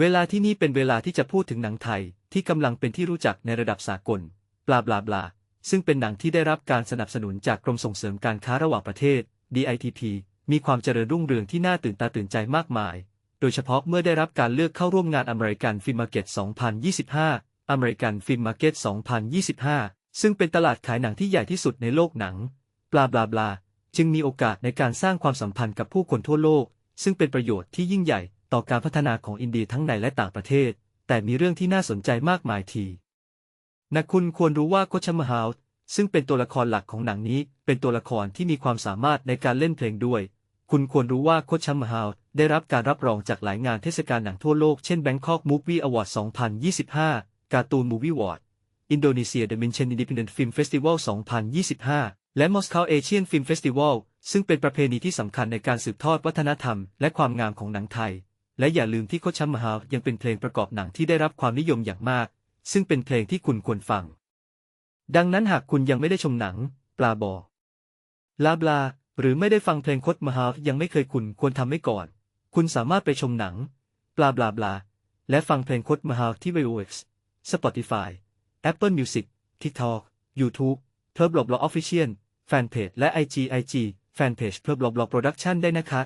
เวลาที่นี่เป็นเวลาที่จะพูดถึงหนังไทยที่กำลังเป็นที่รู้จักในระดับสากลบลาบลาบลา ซึ่งเป็นหนังที่ได้รับการสนับสนุนจากกรมส่งเสริมการค้าระหว่างประเทศ DITP มีความเจริญรุ่งเรืองที่น่าตื่นตาตื่นใจมากมาย โดยเฉพาะเมื่อได้รับการเลือกเข้าร่วมงานอเมริกันฟิล์มมาร์เก็ต 2025 อเมริกันฟิล์มมาร์เก็ต 2025 ซึ่งเป็นตลาดขายหนังที่ใหญ่ที่สุดในโลกหนังบลาบลาบลา จึงมีโอกาสในการสร้างความสัมพันธ์กับผู้คนทั่วโลก ซึ่งเป็นประโยชน์ที่ยิ่งใหญ่ ต่อการพัฒนาของอินเดียทั้งในและต่างประเทศ แต่มีเรื่องที่น่าสนใจมากมายทีนะคุณควรรู้ว่าโคชมฮาลซึ่งเป็นตัวละครหลักของหนังนี้ เป็นตัวละครที่มีความสามารถในการเล่นเพลงด้วย คุณควรรู้ว่าโคชมฮาลได้รับการรับรองจากหลายงานเทศกาลหนังทั่วโลก เช่น Bangkok Movie Award 2025 การ์ตูน Movie Award อินโดนีเซีย The Minchen Independent Film Festival 2025 และ Moscow Asian Film Festival ซึ่งเป็นประเพณีที่สำคัญในการสืบทอดวัฒนธรรม และความงามของหนังไทย และอย่าลืมที่โคชัมมฮายังเป็นเพลงประกอบหนังที่ได้รับความนิยมอย่างมาก ซึ่งเป็นเพลงที่คุณควรฟัง ดังนั้นหากคุณยังไม่ได้ชมหนัง ปลาบอลาบลา หรือไม่ได้ฟังเพลงโคตมฮายังไม่เคยคุณควรทำไว้ก่อน คุณสามารถไปชมหนัง ปลาบลาบลา และฟังเพลงโคตมฮาที่ VOX Spotify Apple Music TikTok YouTube เพิ่มบล็อกบล็ออฟฟิเชียลแฟนเพจและ IG IG แฟนเพจเพิ่มบล็อกบล็อโปรดักชันได้นะคะ